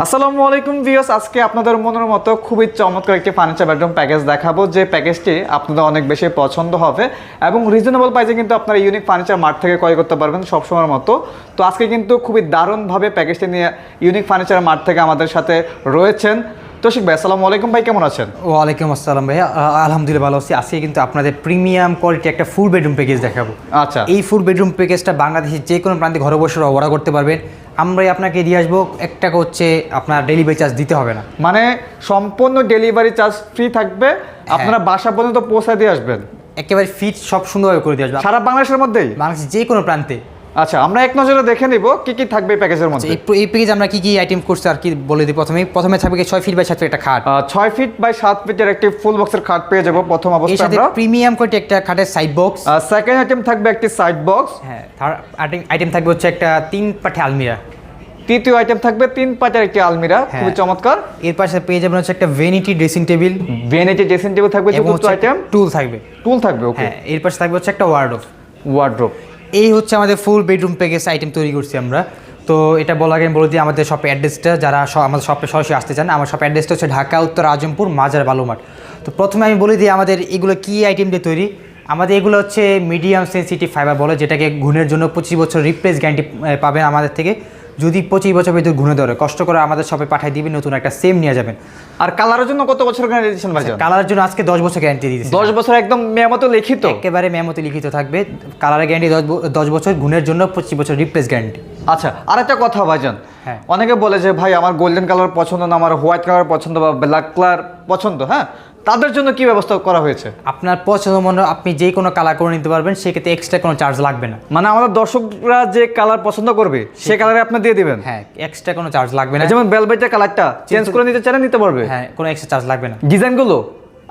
আসসালামু আলাইকুম ভিউয়ার্স আজকে আপনাদের মনের মতো খুবই চমৎকার একটি ফার্নিচার বেডরুম প্যাকেজ দেখাবো যে প্যাকেজটি আপনাদের অনেক বেশি পছন্দ হবে এবং রিজনেবল প্রাইসে কিন্তু আপনারা ইউনিক ফার্নিচার মার্ট থেকে ক্রয় করতে পারবেন সবসময়ের মতো। তো আজকে কিন্তু খুবই দারুণভাবে প্যাকেজটি নিয়ে ইউনিক ফার্নিচার মার্ট থেকে আমাদের সাথে রয়েছেন। তৌশিক ভাই আসসালামু আলাইকুম ভাই কেমন আছেন? ওয়ালাইকুম আসসালাম ভাইয়া। আ- আলহামদুলিল্লাহ ভালো আছি। আজকে কিন্তু আপনাদের প্রিমিয়াম কোয়ালিটি একটা ফুল বেডরুম প্যাকেজ দেখাবো। আচ্ছা। এই ফুল বেডরুম প্যাকেজটা বাংলাদেশের যে কোনো প্রান্তে ঘরে বসে অর্ডার করতে পারবেন। আমরাই আপনাকে দিয়ে আসব। একটা টাকা হচ্ছে আপনার ডেলিভারি চার্জ দিতে হবে না। মানে সম্পূর্ণ ডেলিভারি চার্জ ফ্রি থাকবে। আপনারা বাসা পর্যন্ত পৌঁছে দিয়ে আসবেন। একেবারে ফিট সব সুন্দরভাবে করে দিয়ে আসবেন সারা বাংলাদেশের মধ্যেই? বাংলাদেশের যে কোনো প্রান্তে। আচ্ছা আমরা এক নজরে দেখে নিব কি কি থাকবে প্যাকেজের মধ্যে। এই এই প্যাকেজ আমরা কি কি আইটেম করছি আর কি বলে দিই প্রথমে প্রথমে থাকবে কি ছয় ফিট বাই সাত ফিট একটা খাট। আহ, ছয় ফিট বাই সাত ফিটের একটি ফুল বক্সের খাট পেয়ে যাব প্রথম এর অবস্থায় সাথে আমরা। প্রিমিয়াম কোয়ালিটি একটা খাটের সাইড বক্স সেকেন্ড আইটেম থাকবে একটি সাইড বক্স হ্যাঁ থার্ড আইটেম থাকবে হচ্ছে একটা তিন পাঠে আলমিরা। তৃতীয় আইটেম থাকবে তিন পাটের একটি আলমিরা খুবই হ্যাঁ। চমৎকার। এর পাশে পেয়ে যাবেন হচ্ছে একটা vanity dressing table vanity dressing table থাকবে চতুর্থ আইটেম টুল থাকবে। টুল থাকবে ওকে হ্যাঁ এর পাশে থাকবে হচ্ছে একটা ওয়ার্ডরোব ওয়ার্ড্রোপ এই হচ্ছে আমাদের ফুল বেডরুম প্যাকেজ আইটেম তৈরি করছি আমরা। তো এটা বলার আগে আমি বলে দিই, আমাদের শপের অ্যাড্রেসটা যারা আমাদের শপে সরাসরি আসতে চান, আমার শপের অ্যাড্রেসটা হচ্ছে ঢাকা, উত্তর আজমপুর মাজার বালুমাঠ তো প্রথমে আমি বলে দিই, আমাদের এগুলো কী আইটেম দিয়ে তৈরি? আমাদের এগুলো হচ্ছে মিডিয়াম সেন্সিটিভ ফাইবার বলে, যেটাকে ঘুণের জন্য পঁচিশ বছর রিপ্লেস গ্যারান্টি পাবেন আমাদের থেকে। যদি পঁচিশ বছর ভিতরে ঘুণে ধরে কষ্ট করে আমাদের সবাই পাঠিয়ে দিবেন নতুন একটা সেম নিয়ে যাবেন। আর কালারের জন্য কত বছর গ্যারান্টি দিচ্ছেন ভাইজান কালারের জন্য আজকে দশ বছর গ্যারান্টি দিয়েছি দশ বছর একদম মেয়ামতো লিখিত? একেবারে মেমোতে লিখিত থাকবে। কালারের গ্যারান্টি দশ বছর গুণের জন্য পঁচিশ বছর রিপ্লেস গ্যারান্টি আচ্ছা আর একটা কথা ভাইজান। হ্যাঁ। অনেকে বলে যে ভাই আমার গোল্ডেন কালার পছন্দ না আমার হোয়াইট কালার পছন্দ বা ব্ল্যাক কালার পছন্দ। হ্যাঁ? তাদের জন্য কি ব্যবস্থা করা হয়েছে? আপনার পছন্দ মনে আপনি যে কোনো কালার করে নিতে পারবেন সেক্ষেত্রে এক্সট্রা কোনো চার্জ লাগবে না। মানে আমাদের দর্শকরা যে কালার পছন্দ করবে সে কালারে আপনি দিয়ে দিবেন? হ্যাঁ এক্সট্রা কোনো চার্জ লাগবে না। যেমন বেলভেটের কালারটা চেঞ্জ করে নিতে চাইলে নিতে পারবে। হ্যাঁ কোনো এক্সট্রা চার্জ লাগবে না। ডিজাইনগুলো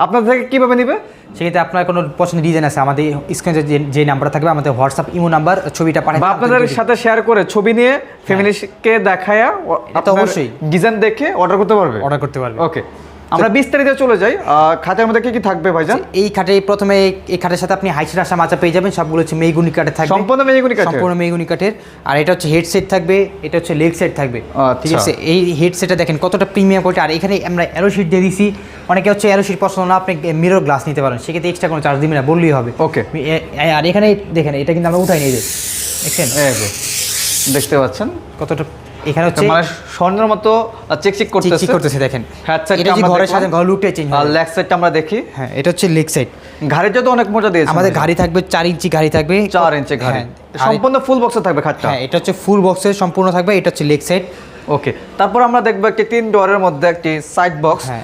আপনার থেকে কীভাবে নিবে? সেক্ষেত্রে আপনার কোনো পছন্দের ডিজাইন আছে আমাদের স্ক্রিনে যে নাম্বার থাকবে আমাদের হোয়াটসঅ্যাপ ইমো নাম্বার ছবিটা পাঠাই আপনাদের সাথে শেয়ার করে ছবি নিয়ে ফ্যামিলিকে দেখায়া অবশ্যই। ডিজাইন দেখে অর্ডার করতে পারবে? অর্ডার করতে পারবে। ওকে আমরা বিস্তারিত চলে যাই। খাতের মধ্যে কি কি থাকবে ভাইজান? এই খাটে প্রথমে এই- খাটের সাথে আপনি হাইসির আসা মাচা পেয়ে যাবেন সবগুলো হচ্ছে মেগুনি কাঠের থাকবে। সম্পূর্ণ মেয়েগুলি কাঠের? সম্পূর্ণ মেগুনি কাঠের। আর এটা হচ্ছে হেডসেট থাকবে এটা হচ্ছে লেগ সেট থাকবে। ঠিক আচ্ছা। আছে? এই হেডসেটটা দেখেন কতটা প্রিমিয়াম কোয়ালিটি। আর এখানে আমরা অ্যারো শিট দিয়ে দিছি। অনেকে হচ্ছে অ্যারো শিট পছন্দ না আপনি মিরর গ্লাস নিতে পারেন। সেক্ষেত্রে এক্সট্রা কোনো চার্জ দিবেন না বললেই হবে। এ- আর এখানে দেখেন এটা কিন্তু আমরা উঠাই নিয়ে যাই। দেখছেন? দেখতে পাচ্ছেন? কতটা এখানে হচ্ছে মানে স্বর্ণের মতো চিকচিক করতেছে। চেক করতেছে দেখেন। হ্যাঁ, এটা সাথে ঘর লুকটাই চেঞ্জ আর লেগ সাইডটা আমরা দেখি। হ্যাঁ এটা হচ্ছে লেগ সাইড ঘাড়ের তো অনেক মজা দিয়েছে। আমাদের গাড়ি থাকবে চার ইঞ্চি গাড়ি থাকবে। চার ইঞ্চি ঘাড়ি। হ্যাঁ, সম্পূর্ণ ফুল বক্সে থাকবে খাটটা। হ্যাঁ এটা হচ্ছে ফুল বক্সে সম্পূর্ণ থাকবে এটা হচ্ছে লেগ সাইড ওকে তারপর আমরা দেখব একটি তিন ডোরের মধ্যে একটি সাইড বক্স হ্যাঁ।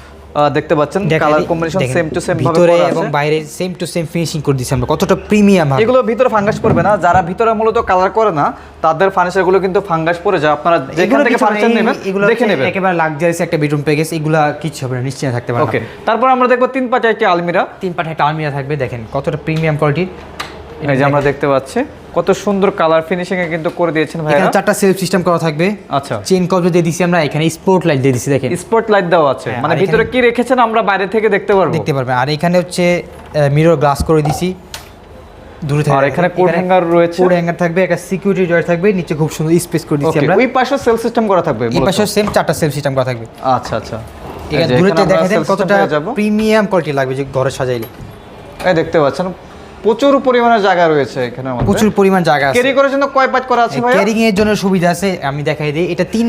দেখতে পাচ্ছেন colour combination same to same ভাবে ভিতরে এবং বাইরে সেম টু সেম ফিনিশিং করে দিচ্ছি আমরা। কতটা প্রিমিয়াম ভাবে এগুলো ভিতরে ফাঙ্গাস পড়বে না। যারা ভিতরে মূলত কালার করে না তাদের ফার্নিচারগুলো কিন্তু ফাঙ্গাস পড়ে যায়। আপনারা যেখান থেকে ফার্নিচার নেবেন এগুলো দেখে নেবেন। একেবারে লাক্সারিয়াস একটা বেডরুম প্যাকেজ এগুলা কিছু হবে না নিশ্চয় থাকতে পারে ওকে তারপর আমরা দেখব তিন পাঁচটা একটা আলমিরা। তিন পাঠে একটা আলমিরা থাকবে দেখেন কতটা প্রিমিয়াম কোয়ালিটির এই যে আমরা দেখতে পাচ্ছি। কত সুন্দর কালার ফিনিশিং এ কিন্তু করে দিয়েছেন ভাইয়া এখানে চারটা সেলফ সিস্টেম করা থাকবে। আচ্ছা। চেন কভার দিয়ে দিছি আমরা এখানে স্পোর্ট লাইট দিয়ে দিছি দেখেন। স্পট লাইট দেওয়া আছে। হ্যাঁ, মানে ভিতরে কি রেখেছেন আমরা বাইরে থেকে দেখতে পারব? দেখতে পারবেন। আর এখানে হচ্ছে মিরর গ্লাস করে দিছি দূরে আর এখানে কোড হ্যাঙ্গার রয়েছে। কোড হ্যাঙ্গার থাকবে একটা সিকিউরিটি ডয়ার থাকবে নিচে খুব সুন্দর স্পেস করে দিছি আমরা। ওই পাশে সেল সিস্টেম করা থাকবে এই। পাশে সেম চারটা সেলফ সিস্টেম করা থাকবে। আচ্ছা আচ্ছা। এখানে দূরেতে দেখা দেন কতটা প্রিমিয়াম কোয়ালিটি লাগবে যে ঘরে সাজাইলে। এই দেখতে পাচ্ছেন প্রচুর পরিমাণে জায়গা রয়েছে এখানে প্রচুর পরিমাণ জায়গা আছে। ক্যারি করার জন্য কয় পাট করা আছে ভাই ক্যারিং এর জন্য সুবিধা আছে আমি দেখাই দিই। এটা তিন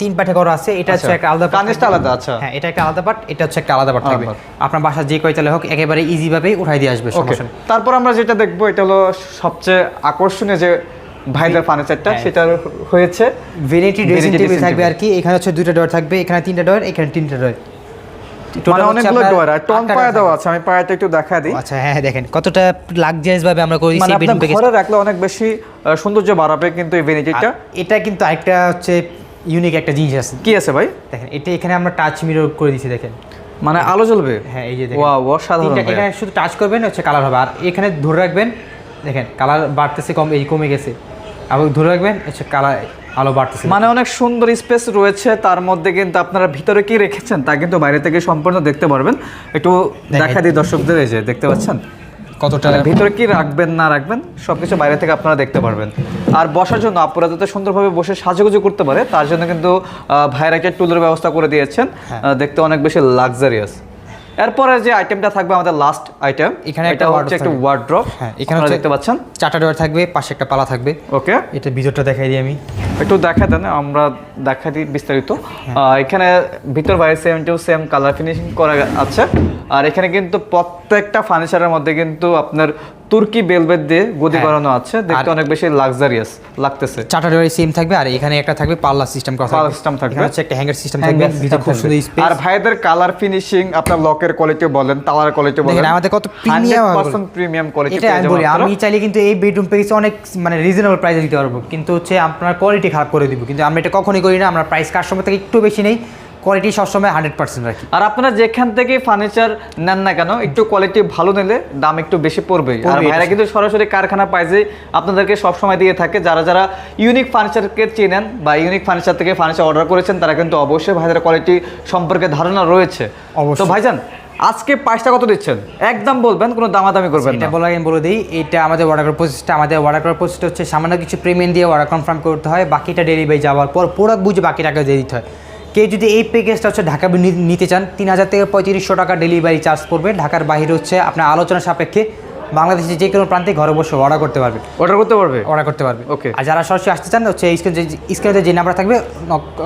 তিন পাঠে করা আছে এটা হচ্ছে আচ্ছা, একটা আলাদা part আলাদা, আচ্ছা। হ্যাঁ এটা একটা আলাদা পার্ট এটা হচ্ছে একটা আলাদা পার্ট থাকবে। আপনার বাসা যে কয় কয়তালে হোক একেবারে ইজি ভাবে উঠাই দিয়ে আসবে সমস্যা তারপর আমরা যেটা দেখব এটা হলো সবচেয়ে আকর্ষণীয় যে ভাইদের ফার্নিচারটা হ্যাঁ। সেটা হয়েছে। ভেরিটি ড্রেসিং টেবিল থাকবে আর কি এখানে হচ্ছে দুইটা ডোর থাকবে এখানে তিনটা ডোর এখানে তিনটা ডোর মানে অনেকগুলো ডোর আর টন পায়া দেওয়া আছে আমি পায়াটা একটু দেখা দিই। আচ্ছা হ্যাঁ হ্যাঁ, দেখেন কতটা লাক্সারিয়াস ভাবে আমরা করেছি মানে বেডরুম প্যাকেজ ঘরে রাখলে অনেক বেশি সৌন্দর্য বাড়াবে কিন্তু এই ভেনিটিটা এটা কিন্তু আরেকটা হচ্ছে ইউনিক একটা জিনিস আছে। কি আছে ভাই? দেখেন এটা এখানে আমরা টাচ মিরর করে দিয়েছি দেখেন। মানে আলো জ্বলবে? হ্যাঁ এই যে দেখেন। ওয়াও অসাধারণ এখানে শুধু টাচ করবেন হচ্ছে কালার হবে। আর এখানে ধরে রাখবেন দেখেন কালার বাড়তেছে কম এই কমে গেছে। আবার ধরে রাখবেন হচ্ছে কালার আলো বাড়তেছে। মানে অনেক সুন্দর স্পেস রয়েছে তার মধ্যে কিন্তু আপনারা ভিতরে কি রেখেছেন তা কিন্তু বাইরে থেকে সম্পূর্ণ দেখতে পারবেন। একটু দেখা দিই দর্শকদের এই যে দেখতে পাচ্ছেন? কতটা মানে ভিতরে কি রাখবেন না রাখবেন সবকিছু বাইরে থেকে আপনারা দেখতে পারবেন। আর বসার জন্য আপনারা যাতে সুন্দরভাবে বসে সাজুগুজু করতে পারে তার জন্য কিন্তু আহ, ভাইয়ের একটা টুলের ব্যবস্থা করে দিয়েছেন। হ্যাঁ। দেখতে অনেক বেশি লাক্সারিয়াস এরপরে যে আইটেমটা থাকবে আমাদের লাস্ট আইটেম এখানে একটা হচ্ছে একটা। ওয়ার্ড্রপ হ্যাঁ এখানে এখানে দেখতে পাচ্ছেন? চারটা ডোর থাকবে পাশে একটা পালা থাকবে। ওকে এটা ভিতরটা দেখাই দিই আমি। একটু দেখা দেন আমরা দেখা দিই বিস্তারিত। হ্যাঁ। এখানে ভিতর বাইরে same to same colour finishing করা আছে। আর এখানে কিন্তু প্রত্যেকটা ফার্নিচারের মধ্যে কিন্তু আপনার তুর্কি বেলভেট দিয়ে গদি হ্যাঁ। করানো আছে। দেখতে অনেক বেশি লাক্সারিয়াস লাগতেছে। চারটা ডোরে সেম থাকবে আর এখানে একটা থাকবে পাল্লা সিস্টেম করা পাল্লা system থাকবে। হচ্ছে একটা হ্যাঙ্গার সিস্টেম থাকবে ভিতরে খুব সুন্দর স্পেস আর ভাইদের কালার ফিনিশিং আপনার লকের কোয়ালিটি বলেন তালার কোয়ালিটি বলেন আমাদের কত প্রিমিয়াম প্রিমিয়াম কোয়ালিটি এটা আমি বলি আমি চাইলে কিন্তু এই বেডরুম প্যাকেজে অনেক মানে রিজনেবল প্রাইসে দিতে পারব। কিন্তু হচ্ছে আপনার কোয়ালিটি খারাপ করে দিব। কিন্তু আমরা এটা কখনোই করি না আমরা প্রাইস কাস্টমার থেকে একটু বেশি নেই কোয়ালিটি সবসময় হান্ড্রেড পার্সেন্ট রাখি। আর আপনারা যেখান থেকে ফার্নিচার নেন না কেন একটু কোয়ালিটি ভালো নিলে দাম একটু বেশি পড়বে আর ভাইরা কিন্তু সরাসরি কারখানা পাইজে আপনাদেরকে সবসময় দিয়ে থাকে যারা যারা ইউনিক ফার্নিচারকে চেনেন বা ইউনিক ফার্নিচার থেকে ফার্নিচার অর্ডার করেছেন তারা কিন্তু অবশ্যই ভাইদের কোয়ালিটি সম্পর্কে ধারণা রয়েছে। তো ভাইজান আজকে প্রাইসটা কত দিচ্ছেন? একদম বলবেন কোনো দামাদামি করবেন এটা বলা আমি বলে দিই এটা আমাদের অর্ডার করার প্রসেসটা আমাদের অর্ডার করার প্রসেসটা হচ্ছে সামান্য কিছু পেমেন্ট দিয়ে অর্ডার কনফার্ম করতে হয় বাকিটা ডেলিভারি যাওয়ার পর প্রোডাক্ট বুঝে বাকি টাকা দিয়ে দিতে হয়। কেউ যদি এই প্যাকেজটা হচ্ছে ঢাকা নিতে চান তিন হাজার থেকে পঁয়ত্রিশশো টাকা ডেলিভারি চার্জ পড়বে। ঢাকার বাইরে হচ্ছে আপনার আলোচনা সাপেক্ষে বাংলাদেশের যে কোনো প্রান্তে ঘরে বসে অর্ডার করতে পারবে। অর্ডার করতে পারবে? অর্ডার করতে পারবে। ওকে আর যারা সরাসরি আসতে চান হচ্ছে স্ক্রিনে স্ক্রিনে যে নাম্বার থাকবে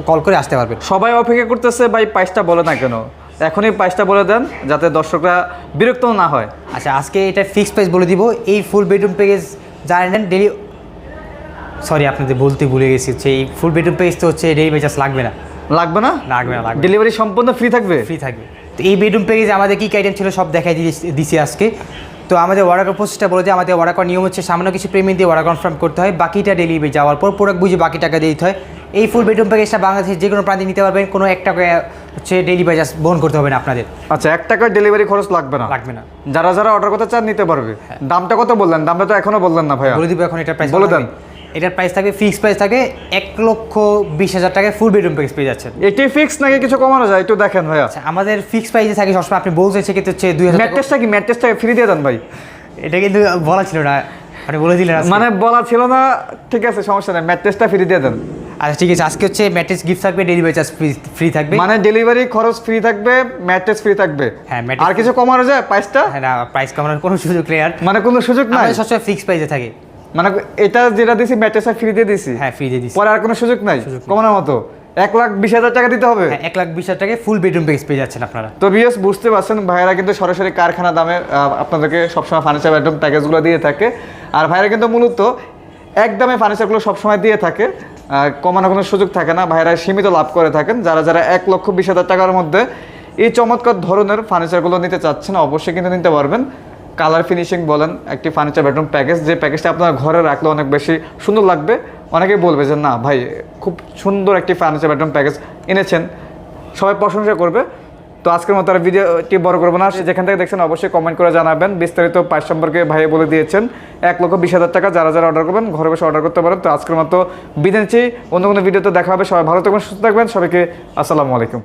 কল করে আসতে পারবে। সবাই অপেক্ষা করতেছে ভাই প্রাইসটা বলে না কেন? এখনই প্রাইসটা বলে দেন যাতে দর্শকরা বিরক্ত না হয়। আচ্ছা আজকে এটা ফিক্সড প্রাইস বলে দিব। এই ফুল বেডরুম প্যাকেজ যারা নেন ডেলি সরি আপনাদের বলতে ভুলে গেছি হচ্ছে এই ফুল বেডরুম প্যাকেজ তো হচ্ছে ডেলিভারি চার্জ লাগবে না। লাগবে না? লাগবে না লাগবে ডেলিভারি সম্পূর্ণ ফ্রি থাকবে? ফ্রি থাকবে। তো এই বেডরুম প্যাকেজে আমাদের কী কী আইটেম ছিল সব দেখাই দিয়ে দিছি আজকে। তো আমাদের অর্ডার প্রসেসটা বলে যে আমাদের অর্ডার করার নিয়ম হচ্ছে সামান্য কিছু পেমেন্ট দিয়ে অর্ডার কনফার্ম করতে হয়। বাকিটা ডেলিভারি যাওয়ার পর প্রোডাক্ট বুঝে বাকি টাকা দিতে হয়। এই ফুল বেডরুম প্যাকেজটা বাংলাদেশের যে কোনো প্রান্তে নিতে পারবেন। কোনো এক টাকা হচ্ছে ডেলিভারি চার্জ বহন করতে হবে না আপনাদের। আচ্ছা এক টাকার ডেলিভারি খরচ লাগবে না? লাগবে না। যারা যারা অর্ডার করতে চান নিতে পারবে। দামটা কত বললেন? দামটা তো এখনও বললেন না ভাইয়া। বলে দিব এখন এটার প্রাইস বলে দেন। এটার প্রাইস থাকবে ফিক্স প্রাইস থাকে এক লক্ষ বিশ হাজার টাকায় ফুল বেডরুম প্যাকেজ পেয়ে যাচ্ছেন। এটি ফিক্স নাকি কিছু কমানো যায়? একটু দেখেন ভাইয়া। আচ্ছা আমাদের ফিক্স প্রাইসে থাকে সবসময় আপনি বলছেন সেক্ষেত্রে হচ্ছে দুই হাজার ম্যাট্রেসটা কি? ম্যাট্রেসটা ফ্রি দিয়ে দেন ভাই। এটা কিন্তু বলা ছিল না আপনি বলে দিলেন মানে বলা ছিল না ঠিক আছে সমস্যা নেই ম্যাট্রেসটা ফ্রি দিয়ে দেন। আচ্ছা ঠিক আছে আজকে হচ্ছে ম্যাট্রেস গিফট থাকবে ডেলিভারি চার্জ ফ্রি থাকবে। মানে ডেলিভারি খরচ ফ্রি থাকবে ম্যাট্রেস ফ্রি থাকবে। হ্যাঁ, আর কিছু কমানো যায় প্রাইসটা হ্যাঁ না প্রাইস কমানোর কোনো সুযোগ নেই আর। মানে কোনো সুযোগ নাই? সবসময় ফিক্স প্রাইসে থাকে। মানে এটা যেটা দিছি ম্যাট্রেসটা ফ্রি দিয়ে দিছি? হ্যাঁ ফ্রি দিয়ে দিচ্ছি পরে আর কোনো সুযোগ নাই? কমানোর মতো? এক লাখ বিশ হাজার টাকা দিতে হবে? হ্যাঁ এক লাখ বিশ হাজার টাকায় ফুল বেডরুম প্যাকেজ পেয়ে যাচ্ছেন আপনারা। তো বিএস বুঝতে পারছেন ভাইয়েরা কিন্তু সরাসরি কারখানা দামে আপনাদেরকে সবসময় ফার্নিচার বেডরুম প্যাকেজগুলো দিয়ে থাকে। আর ভাইয়েরা কিন্তু মূলত এক দামে ফার্নিচারগুলো সবসময় দিয়ে থাকে। আহ, কমানোর কোনো সুযোগ থাকে না ভাইরা সীমিত লাভ করে থাকেন। যারা যারা এক লক্ষ বিশ হাজার টাকার মধ্যে এই চমৎকার ধরনের ফার্নিচারগুলো নিতে চাচ্ছেন অবশ্যই কিন্তু নিতে পারবেন। কালার ফিনিশিং বলেন একটি ফার্নিচার বেডরুম প্যাকেজ যে প্যাকেজটা আপনার ঘরে রাখলে অনেক বেশি সুন্দর লাগবে। অনেকেই বলবে যে না ভাই খুব সুন্দর একটি ফার্নিচার বেডরুম প্যাকেজ এনেছেন। সবাই প্রশংসা করবে। তো আজকের মতো আর ভিডিওটি বড় করব না। যেখান থেকে দেখছেন, অবশ্যই কমেন্ট করে জানাবেন। বিস্তারিত পাঁচ সম্পর্কে ভাইয়ে বলে দিয়েছেন, এক লক্ষ বিশ হাজার টাকা যারা যারা অর্ডার করবেন, ঘরে বসে অর্ডার করতে পারেন। তো আজকের মতো বিদায় নিচ্ছি। অন্য কোনো ভিডিওতে দেখা হবে। সবাই ভালো থাকবেন, সুস্থ থাকবেন। সবাইকে আসসালামু আলাইকুম।